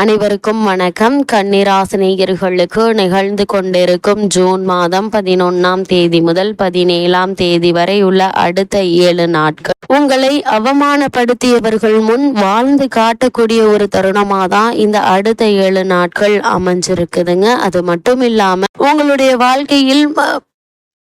அனைவருக்கும் வணக்கம். கன்னிராசினியர்களுக்கு நிகழ்ந்து கொண்டிருக்கும் ஜூன் மாதம் பதினொன்னாம் தேதி முதல் பதினேழாம் தேதி வரை உள்ள அடுத்த ஏழு நாட்கள். உங்களை அவமானப்படுத்தியவர்கள் முன் வாழ்ந்து காட்டக்கூடிய ஒரு தருணமா தான் இந்த அடுத்த ஏழு நாட்கள் அமைஞ்சிருக்குதுங்க. அது மட்டும் இல்லாம உங்களுடைய வாழ்க்கையில்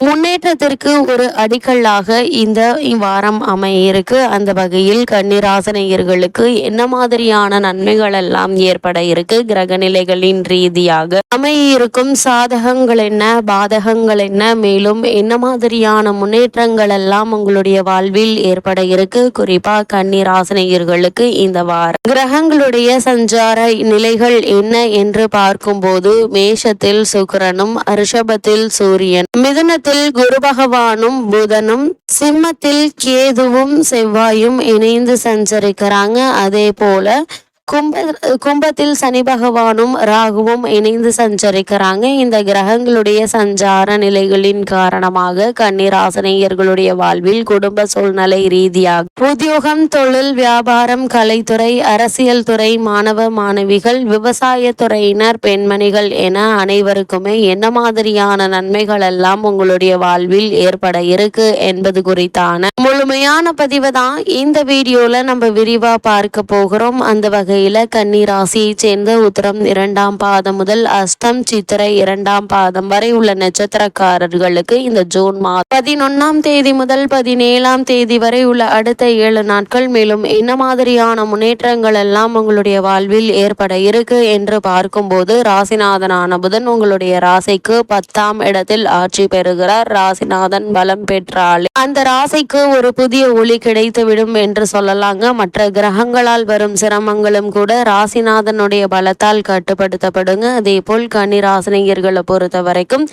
முன்னேற்றத்திற்கு ஒரு அடிக்கல்லாக இந்த வாரம் அமையிருக்கு. அந்த வகையில் கன்னிராசனையர்களுக்கு என்ன மாதிரியான நன்மைகள் எல்லாம் ஏற்பட இருக்கு? கிரக நிலைகளின் ரீதியாக அமையிருக்கும் சாதகங்கள் என்ன? பாதகங்கள் என்ன? மேலும் என்ன மாதிரியான முன்னேற்றங்கள் எல்லாம் உங்களுடைய வாழ்வில் ஏற்பட இருக்கு? குறிப்பா கன்னிராசனையர்களுக்கு இந்த வாரம். கிரகங்களுடைய சஞ்சார நிலைகள் என்ன என்று பார்க்கும்போது மேஷத்தில் சுக்கரனும் ரிஷபத்தில் சூரியன் மிதுனத்தில் குரு பகவானும் புதனும் சிம்மத்தில் கேதுவும் செவ்வாயும் இணைந்து சஞ்சரிக்கிறாங்க. அதே போல கும்ப கும்பத்தில் சனி பகவானும் ராகுவும் இணைந்து சஞ்சரிக்கிறாங்க. இந்த கிரகங்களுடைய சஞ்சார நிலைகளின் காரணமாக கன்னிராசனையர்களுடைய வாழ்வில் குடும்ப சூழ்நிலை ரீதியாக உத்தியோகம் தொழில் வியாபாரம் கலைத்துறை அரசியல் துறை மாணவ மாணவிகள் விவசாய துறையினர் பெண்மணிகள் என அனைவருக்குமே என்ன மாதிரியான நன்மைகள் எல்லாம் உங்களுடைய வாழ்வில் ஏற்பட இருக்கு என்பது குறித்தான முழுமையான பதிவை தான் இந்த வீடியோல நம்ம விரிவா பார்க்க போகிறோம். அந்த வகை வகையில கன்னி ராசியை சேர்ந்த உத்தரம் இரண்டாம் பாதம் முதல் அஷ்டம் சித்திரை இரண்டாம் பாதம் வரை உள்ள நட்சத்திரக்காரர்களுக்கு இந்த ஜூன் மாதம் பதினொன்னாம் தேதி முதல் பதினேழாம் தேதி வரை உள்ள அடுத்த ஏழு நாட்கள் மேலும் என்ன மாதிரியான முன்னேற்றங்கள் எல்லாம் உங்களுடைய வாழ்வில் ஏற்பட இருக்கு என்று பார்க்கும்போது ராசிநாதனான புதன் உங்களுடைய ராசிக்கு பத்தாம் இடத்தில் ஆட்சி பெறுகிறார். ராசிநாதன் பலம் பெற்றாலே அந்த ராசிக்கு ஒரு புதிய ஒளி கிடைத்துவிடும் என்று சொல்லலாங்க. மற்ற கிரகங்களால் வரும் சிரமங்களும் கூட ராசிநாதனுடைய பலத்தால் கட்டுப்படுத்தப்படுங்க. அதே போல் கன்னி ராசினியர்களை பொறுத்த வரைக்கும்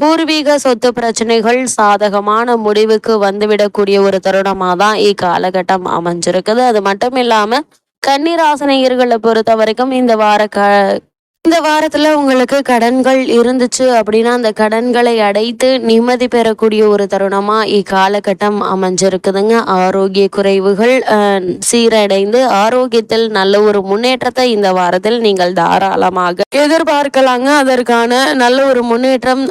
பூர்வீக சொத்து பிரச்சனைகள் சாதகமான முடிவுக்கு வந்துவிடக்கூடிய ஒரு தருணமாக தான் இக்காலகட்டம் அமைஞ்சிருக்குது. அது மட்டும் இல்லாம கன்னிராசனையர்களை பொறுத்த வரைக்கும் இந்த வார க இந்த வாரத்துல உங்களுக்கு கடன்கள் இருந்துச்சு அப்படின்னா அந்த கடன்களை அடைத்து நிம்மதி பெறக்கூடிய ஒரு தருணமா இக்காலகட்டம் அமைஞ்சிருக்குதுங்க. ஆரோக்கிய குறைவுகள் சீரடைந்து ஆரோக்கியத்தில் நல்ல ஒரு முன்னேற்றத்தை இந்த வாரத்தில் நீங்கள் தாராளமாக எதிர்பார்க்கலாங்க. அதற்கான நல்ல ஒரு முன்னேற்றம்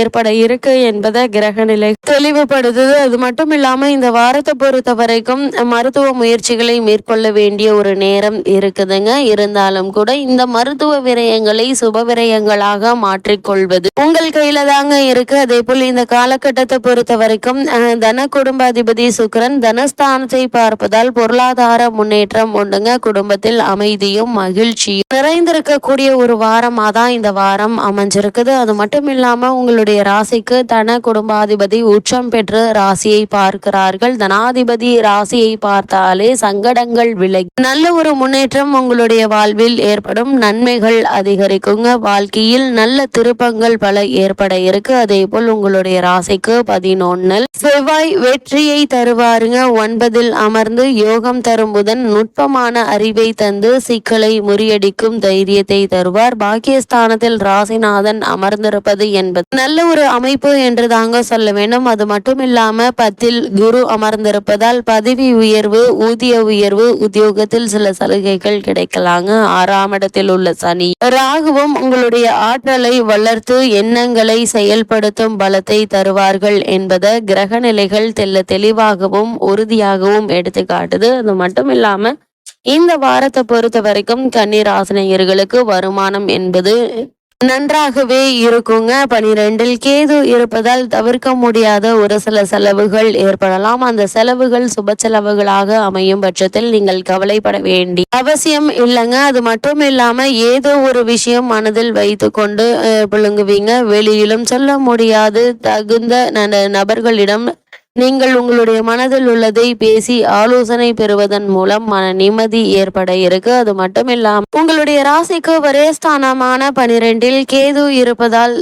ஏற்பட இருக்கு என்பதை கிரகநிலை தெளிவுபடுத்துது. அது மட்டும் இல்லாம இந்த வாரத்தை பொறுத்த வரைக்கும் மருத்துவ முயற்சிகளை மேற்கொள்ள வேண்டிய ஒரு நேரம் இருக்குதுங்க. இருந்தாலும் கூட இந்த மருத்துவ விரயங்களை சுப விரயங்களாக மாற்றிக்கொள்வது. உங்கள் கையில தாங்க இருக்கு. அதே போல் இந்த காலகட்டத்தை பொறுத்த வரைக்கும் தன குடும்ப அதிபதி சுக்கரன் தனஸ்தானத்தை பார்ப்பதால் பொருளாதார முன்னேற்றம் உண்டுங்க. குடும்பத்தில் அமைதியும் மகிழ்ச்சியும் நிறைந்திருக்கக்கூடிய ஒரு வாரமாக தான் இந்த வாரம் அமைஞ்சிருக்குது. அது மட்டும் இல்லாம உங்களுடைய ராசிக்கு தன குடும்பாதிபதி உச்சம் பெற்று ராசியை பார்க்கிறார்கள். தனாதிபதி ராசியை பார்த்தாலே சங்கடங்கள் விலை நல்ல ஒரு முன்னேற்றம் உங்களுடைய வாழ்வில் ஏற்படும். நன்மைகள் அதிகரிக்குங்க. வாழ்க்கையில் நல்ல திருப்பங்கள் பல ஏற்பட இருக்கு. அதே போல் உங்களுடைய ராசிக்கு பதினொன்னில் செவ்வாய் வெற்றியை தருவாருங்க. ஒன்பதில் அமர்ந்து யோகம் தரும் புதன் நுட்பமான அறிவை தந்து சிக்கலை முறியடிக்கும் தைரியத்தை தருவார். பாக்கியஸ்தானத்தில் ராசிநாதன் அமர்ந்திருப்பது என்பது நல்ல ஒரு அமைப்பு என்று தாங்க சொல்ல வேண்டும். அது மட்டும் இல்லாம பத்தில் குரு அமர்ந்திருப்பதால் பதவி உயர்வு ஊதிய உயர்வு உத்தியோகத்தில் சில சலுகைகள் கிடைக்கலாங்க. ஆறாம் இடத்தில் உள்ள சனி ராகுவும் உங்களுடைய ஆற்றலை வளர்த்து எண்ணங்களை செயல்படுத்தும் பலத்தை தருவார்கள் என்பதை கிரக நிலைகள் தெல்ல தெளிவாகவும் உறுதியாகவும் எடுத்து காட்டுது. அது மட்டும் இல்லாம இந்த வாரத்தை பொறுத்த வரைக்கும் கன்னிராசினியர்களுக்கு வருமானம் என்பது நன்றாகவே இருக்குங்க. பனிரெண்டில் கேது இருப்பதால் தவிர்க்க முடியாத ஒரு சில செலவுகள் ஏற்படலாம். அந்த செலவுகள் சுப செலவுகளாக அமையும் பட்சத்தில் நீங்கள் கவலைப்பட வேண்டி அவசியம் இல்லைங்க. அது மட்டும் இல்லாம ஏதோ ஒரு விஷயம் மனதில் வைத்துக்கொண்டு கொண்டு புழுங்குவீங்க. வெளியிலும் சொல்ல முடியாது. தகுந்த நபர்களிடம் நீங்கள் உங்களுடைய மனதில் உள்ளதை பேசி ஆலோசனை பெறுவதன் மூலம் மன நிம்மதி ஏற்பட இருக்கு. அது மட்டும் இல்லாம உங்களுடைய ராசிக்கு ஒரே ஸ்தானமான பனிரெண்டில் கேது இருப்பதால்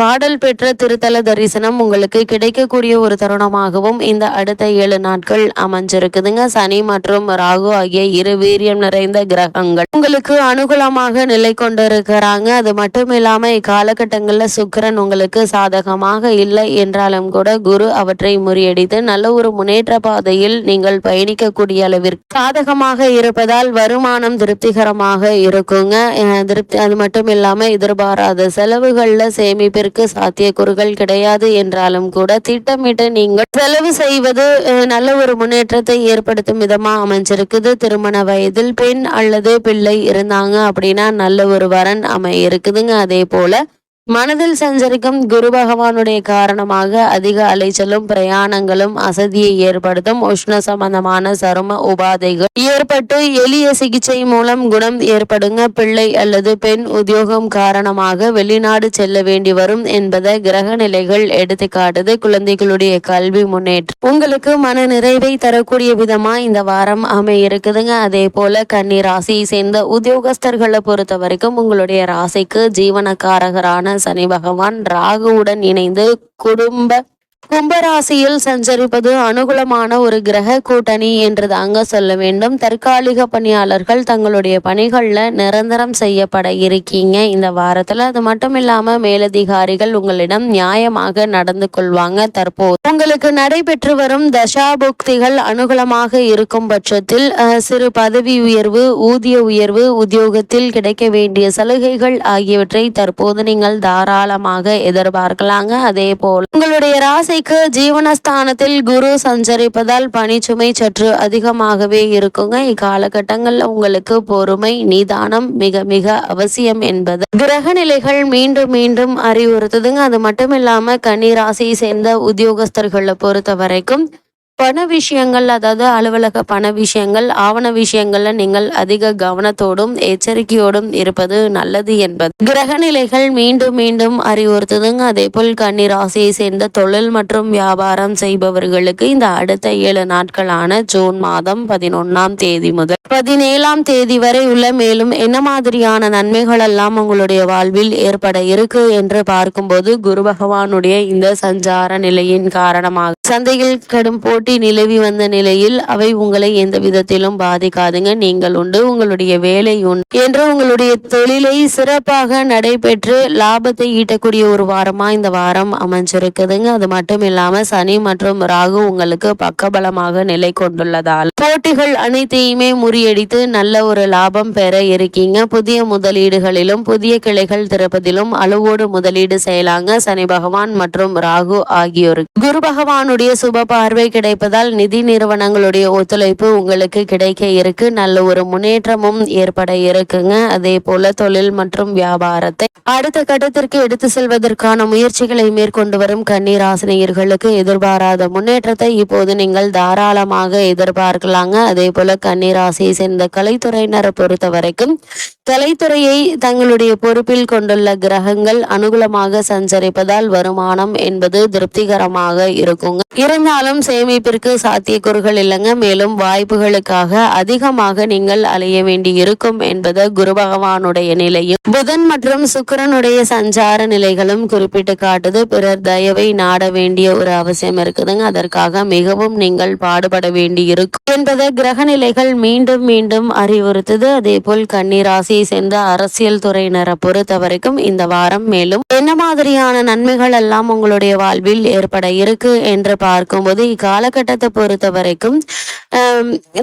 பாடல் பெற்ற திருத்தல தரிசனம் உங்களுக்கு கிடைக்கக்கூடிய ஒரு தருணமாகவும் இந்த அடுத்த ஏழு நாட்கள் அமைஞ்சிருக்குதுங்க. சனி மற்றும் ராகு ஆகிய இரு வீரியம் நிறைந்த கிரகங்கள் உங்களுக்கு அனுகூலமாக நிலை கொண்டிருக்கிறாங்க. அது மட்டும் இல்லாம இக்காலகட்டங்களில் சுக்கிரன் உங்களுக்கு சாதகமாக இல்லை என்றாலும் கூட குரு அவற்றை முறியடித்து நல்ல ஒரு முன்னேற்ற பாதையில் நீங்கள் பயணிக்கக்கூடிய அளவிற்கு சாதகமாக இருப்பதால் வருமானம் திருப்திகரமாக இருக்குங்க. திருப்தி அது மட்டும் இல்லாம எதிர்பாராத செலவுகள்ல சேமிப்பிற்கு சாத்தியக்கூறுகள் கிடையாது என்றாலும் கூட திட்டமிட்டு நீங்கள் செலவு செய்வது நல்ல ஒரு முன்னேற்றத்தை ஏற்படுத்தும் விதமா அமைஞ்சிருக்குது. திருமண வயதில் பெண் அல்லது பிள்ளை இருந்தாங்க அப்படின்னா நல்ல ஒரு வரன் அமை இருக்குதுங்க. அதே போல மனதில் சஞ்சரிக்கும் குரு பகவானுடைய காரணமாக அதிக அலைச்சலும் பிரயாணங்களும் அசதியை ஏற்படுத்தும் உஷ்ண சம்பந்தமான சரும உபாதைகள் ஏற்பட்டு எளிய சிகிச்சை மூலம் குணம் ஏற்படுங்க. பிள்ளை அல்லது பெண் உத்தியோகம் காரணமாக வெளிநாடு செல்ல வேண்டி வரும் என்பதை கிரக நிலைகள் எடுத்து காட்டுது. குழந்தைகளுடைய கல்வி முன்னேற்றம். உங்களுக்கு மன நிறைவை தரக்கூடிய விதமா இந்த வாரம் அமைய இருக்குதுங்க அதே போல கன்னி ராசியை சேர்ந்த உத்தியோகஸ்தர்களை பொறுத்த வரைக்கும் உங்களுடைய ராசிக்கு ஜீவனக்காரகரான சனி பகவான் ராகுவுடன் இணைந்து குடும்ப கும்பராசியில் சஞ்சரிப்பது அனுகூலமான ஒரு கிரக கூட்டணி என்று தாங்க சொல்ல வேண்டும். தற்காலிக பணியாளர்கள் தங்களுடைய பணிகள்ல நிரந்தரம் செய்யப்பட இருக்கீங்க. இந்த வாரத்தில் அது மட்டும் இல்லாமல் மேலதிகாரிகள் உங்களிடம் நியாயமாக நடந்து கொள்வாங்க. தற்போது உங்களுக்கு நடைபெற்று வரும் தசாபுக்திகள் அனுகூலமாக இருக்கும் பட்சத்தில் சிறு பதவி உயர்வு ஊதிய உயர்வு உத்தியோகத்தில் கிடைக்க வேண்டிய சலுகைகள் ஆகியவற்றை தற்போது நீங்கள் தாராளமாக எதிர்பார்க்கலாங்க. அதே போல் உங்களுடைய ராசிக்கு ஜீவனஸ்தானத்தில் குரு சஞ்சரிப்பதால் பணிச்சுமை சற்று அதிகமாகவே இருக்குங்க. இக்காலகட்டங்கள்ல உங்களுக்கு பொறுமை நிதானம் மிக மிக அவசியம் என்பது. கிரக நிலைகள் மீண்டும் மீண்டும் அறிவுறுத்துதுங்க. அது மட்டும் இல்லாம கன்னி ராசியை சேர்ந்த உத்தியோகஸ்தர்களை பொறுத்த வரைக்கும் பண விஷயங்கள் அதாவது அலுவலக பண விஷயங்கள் ஆவண விஷயங்கள்ல நீங்கள் அதிக கவனத்தோடும் எச்சரிக்கையோடும் இருப்பது நல்லது என்பது. கிரக நிலைகள் மீண்டும் மீண்டும் அறிவுறுத்துதுங்க. அதே போல் கன்னி ராசியை சேர்ந்த தொழில் மற்றும் வியாபாரம் செய்பவர்களுக்கு இந்த அடுத்த ஏழு நாட்களான ஜூன் மாதம் பதினொன்னாம் தேதி முதல் பதினேழாம் தேதி வரை உள்ள மேலும் என்ன மாதிரியான நன்மைகள் எல்லாம் உங்களுடைய வாழ்வில் ஏற்பட இருக்கு என்று பார்க்கும்போது குரு பகவானுடைய இந்த சஞ்சார நிலையின் காரணமாக சந்தையில் கடும் போட்டி நிலவி வந்த நிலையில் அவை உங்களை எந்த விதத்திலும் பாதிக்காதுங்க. நீங்கள் உண்டு உங்களுடைய வேலை உண்டு. என்று உங்களுடைய தொழிலை சிறப்பாக நடைபெற்று லாபத்தை ஈட்டக்கூடிய ஒரு வாரமா இந்த வாரம் அமைஞ்சிருக்குதுங்க. அது மட்டும் இல்லாம சனி மற்றும் ராகு உங்களுக்கு பக்கபலமாக நிலை கொண்டுள்ளதால் போட்டிகள் அனைத்தையுமே முறியடித்து நல்ல ஒரு லாபம் பெற இருக்கீங்க. புதிய முதலீடுகளிலும் புதிய கிளைகள் திறப்பதிலும் அளவோடு முதலீடு செய்யலாங்க. சனி பகவான் மற்றும் ராகு ஆகியோர் குரு பகவானுடைய சுப பார்வை இருப்பதால் நிதி நிறுவனங்களுடைய ஒத்துழைப்பு உங்களுக்கு கிடைக்க இருக்கு. நல்ல ஒரு முன்னேற்றமும் ஏற்பட இருக்குங்க. அதே போல தொழில் மற்றும் வியாபாரத்தை அடுத்த கட்டத்திற்கு எடுத்து செல்வதற்கான முயற்சிகளை மேற்கொண்டு வரும் கண்ணீர் ஆசிரியர்களுக்கு எதிர்பாராத முன்னேற்றத்தை இப்போது நீங்கள் தாராளமாக எதிர்பார்க்கலாங்க. அதே போல கண்ணீர் ராசியை சேர்ந்த கலைத்துறையினரை பொறுத்த வரைக்கும் கலைத்துறையை தங்களுடைய பொறுப்பில் கொண்டுள்ள கிரகங்கள் அனுகூலமாக சஞ்சரிப்பதால் வருமானம் என்பது திருப்திகரமாக இருக்குங்க. இருந்தாலும் சேமிப்பிற்கு சாத்தியக்கூறுகள் இல்லைங்க. மேலும் வாய்ப்புகளுக்காக அதிகமாக நீங்கள் அலைய வேண்டி இருக்கும் என்பது குரு பகவானுடைய நிலையும். புதன் மற்றும் சுக்கிரனுடைய சஞ்சார நிலைகளும் குறிப்பிட்டு காட்டுது. பிறர் தயவை நாட வேண்டிய ஒரு அவசியம் இருக்குதுங்க. அதற்காக மிகவும் நீங்கள் பாடுபட வேண்டி இருக்கும் என்பது கிரக நிலைகள் மீண்டும் மீண்டும் அறிவுறுத்துது. அதே போல் கன்னிராசியை சேர்ந்த அரசியல் துறையினரை பொறுத்த வரைக்கும் இந்த வாரம் மேலும் என்ன மாதிரியான நன்மைகள் எல்லாம் உங்களுடைய வாழ்வில் ஏற்பட இருக்கு என்று பார்க்கும்போது இக்கால காலகட்டத்தை பொறுத்த வரைக்கும்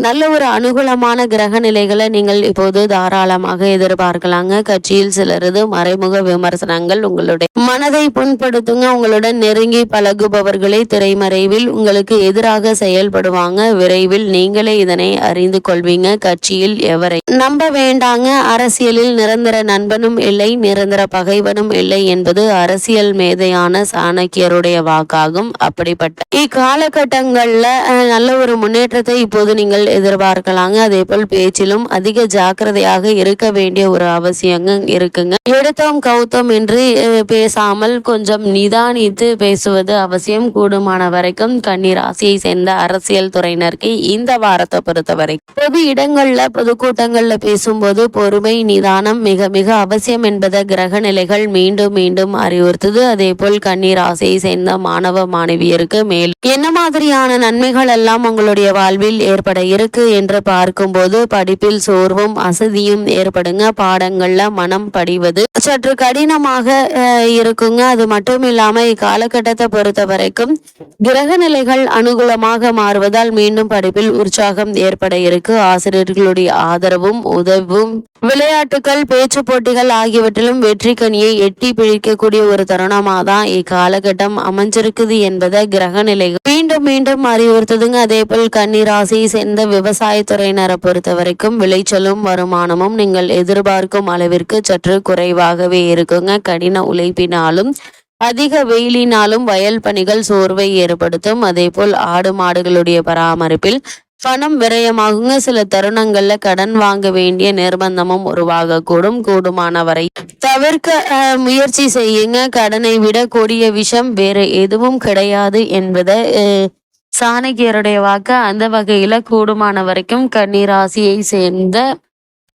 நல்ல ஒரு அனுகூலமான கிரக நிலைகளை நீங்கள் இப்போது தாராளமாக எதிர்பார்க்கலாங்க. கட்சியில் சிலரது மறைமுக விமர்சனங்கள் உங்களுடைய மனதை புண்படுத்துங்க. உங்களுடன் நெருங்கி பழகுபவர்களை திரைமறைவில் உங்களுக்கு எதிராக செயல்படுவாங்க. விரைவில் நீங்களே இதனை அறிந்து கொள்வீங்க. கட்சியில் எவரை நம்ப வேண்டாங்க. அரசியலில் நிரந்தர நண்பனும் இல்லை நிரந்தர பகைவனும் இல்லை என்பது அரசியல் மேதையான சாணக்கியருடைய வாக்காகும். அப்படிப்பட்ட இக்காலகட்டங்கள் அஹ், நல்ல ஒரு முன்னேற்றத்தை இப்போது நீங்கள் எதிர்பார்க்கலாங்க. அதே போல் பேச்சிலும் அதிக ஜாக்கிரதையாக இருக்க வேண்டிய ஒரு அவசியங்க இருக்குங்க. எடுத்தோம் கௌத்தம் என்று பேசாமல் கொஞ்சம் நிதானித்து பேசுவது அவசியம். கூடுமான வரைக்கும் கன்னிராசியை சேர்ந்த அரசியல் துறையினருக்கு இந்த வாரத்தை பொறுத்தவரை. பொது இடங்கள்ல பொதுக்கூட்டங்கள்ல பேசும்போது பொறுமை நிதானம் மிக மிக அவசியம் என்பதை கிரக நிலைகள் மீண்டும் மீண்டும் அறிவுறுத்துது. அதே போல் கன்னிராசியை சேர்ந்த மாணவ மாணவியருக்கு மேல். என்ன மாதிரியான விதமான நன்மைகள் எல்லாம் உங்களுடைய வாழ்வில் ஏற்பட இருக்கு என்று பார்க்கும்போது படிப்பில் சோர்வும் அசதியும் ஏற்படுங்க. பாடங்கள்ல மனம் படிவது சற்று கடினமாக இருக்குங்க. அது மட்டும் இல்லாம இக்காலகட்டத்தை பொறுத்த வரைக்கும் கிரக நிலைகள் அனுகூலமாக மாறுவதால் மீண்டும் படிப்பில் உற்சாகம் ஏற்பட இருக்கு. ஆசிரியர்களுடைய ஆதரவும் உதவும் விளையாட்டுகள் பேச்சு போட்டிகள் ஆகியவற்றிலும் வெற்றி கனியை எட்டி பிழிக்கக்கூடிய ஒரு தருணமாக தான் இக்காலகட்டம் அமைஞ்சிருக்குது என்பதை கிரக நிலைகள் மீண்டும் மீண்டும் அறிவுறுத்துதுங்க. அதே போல் கன்னிராசியை சேர்ந்த விவசாயத்துறையினரை பொறுத்த வரைக்கும் விளைச்சலும் வருமானமும் நீங்கள் எதிர்பார்க்கும் அளவிற்கு சற்று குறைவாகவே இருக்குங்க. கடின உழைப்பினாலும் அதிக வெயிலினாலும் வயல் பணிகள் சோர்வை ஏற்படுத்தும். அதே போல் ஆடு மாடுகளுடைய பராமரிப்பில் பணம் விரயமாகுங்க. சில தருணங்கள்ல கடன் வாங்க வேண்டிய நிர்பந்தமும் உருவாகக்கூடும். கூடுமானவரை தவிர்க்க முயற்சி செய்யுங்க. கடனை விட கொடிய விஷம் வேற எதுவும் கிடையாது என்பதை சாணக்கியருடைய வாக்கு அந்த வகையில கூடுமான வரைக்கும் கன்னிராசியை சேர்ந்த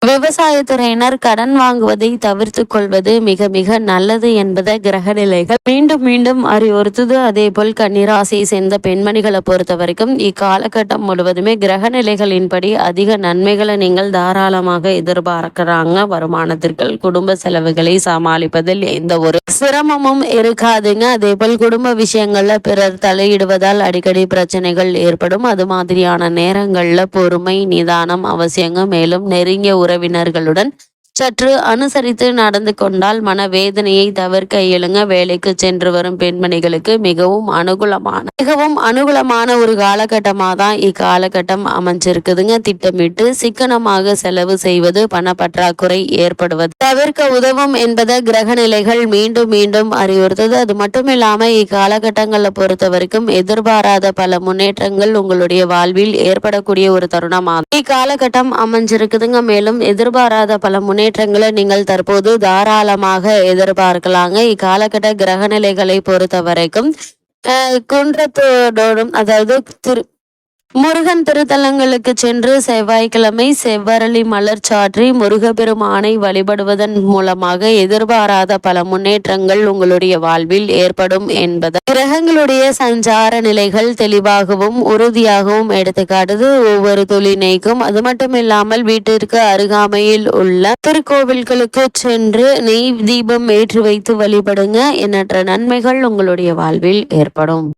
விவசாயத்துறையினர் கடன் வாங்குவதை தவிர்த்து கொள்வது மிக மிக நல்லது என்பதை கிரக நிலைகள் மீண்டும் மீண்டும் அறிவுறுத்துது. அதே போல் கன்னிராசியை சேர்ந்த பெண்மணிகளை பொறுத்த வரைக்கும் இக்காலகட்டம் முழுவதுமே கிரக நிலைகளின்படி அதிக நன்மைகளை நீங்கள் தாராளமாக எதிர்பார்க்கிறாங்க. வருமானத்திற்கு குடும்ப செலவுகளை சமாளிப்பதில் எந்த ஒரு சிரமமும் இருக்காதுங்க. அதே போல் குடும்ப விஷயங்கள்ல பிறர் தலையிடுவதால் அடிக்கடி பிரச்சனைகள் ஏற்படும். அது மாதிரியான நேரங்கள்ல பொறுமை நிதானம் அவசியங்க மேலும் நெருங்கிய உறவினர்களுடன் சற்று அனுசரித்து நடந்து கொண்டால் மனவேதனையை தவிர்க்க இயலுங்க. வேலைக்கு சென்று வரும் பெண்மணிகளுக்கு மிகவும் அனுகூலமான மிகவும் அனுகூலமான ஒரு காலகட்டமாக தான் இக்காலகட்டம் அமைஞ்சிருக்குதுங்க. திட்டமிட்டு சிக்கனமாக செலவு செய்வது பணப்பற்றாக்குறை ஏற்படுவது. தவிர்க்க உதவும் என்பதை கிரக நிலைகள் மீண்டும் மீண்டும் அறிவுறுத்தது. அது மட்டும் இல்லாம இக்காலகட்டங்களை பொறுத்த வரைக்கும் எதிர்பாராத பல முன்னேற்றங்கள் உங்களுடைய வாழ்வில் ஏற்படக்கூடிய ஒரு தருணமாகும். இக்காலகட்டம் அமைஞ்சிருக்குதுங்க. மேலும் எதிர்பாராத பல முன்னேற்றங்களை நீங்கள் தற்போது தாராளமாக எதிர்பார்க்கலாங்க. இக்காலகட்ட கிரக நிலைகளை பொறுத்த வரைக்கும் குன்றத்தோடும் அதாவது திரு முருகன் திருத்தலங்களுக்கு சென்று செவ்வாய்க்கிழமை செவ்வரளி மலர் சாற்றி முருகப்பெருமானை வழிபடுவதன் மூலமாக எதிர்பாராத பல முன்னேற்றங்கள் உங்களுடைய வாழ்வில் ஏற்படும் என்பது கிரகங்களுடைய சஞ்சார நிலைகள் தெளிவாகவும் உறுதியாகவும் எடுத்துக்காட்டுது ஒவ்வொரு தொழில்நைக்கும் அது மட்டும் இல்லாமல் வீட்டிற்கு அருகாமையில் உள்ள திருக்கோவில்களுக்கு சென்று நெய் தீபம் ஏற்றி வைத்து வழிபடுங்க. எண்ணற்ற நன்மைகள் உங்களுடைய வாழ்வில் ஏற்படும்.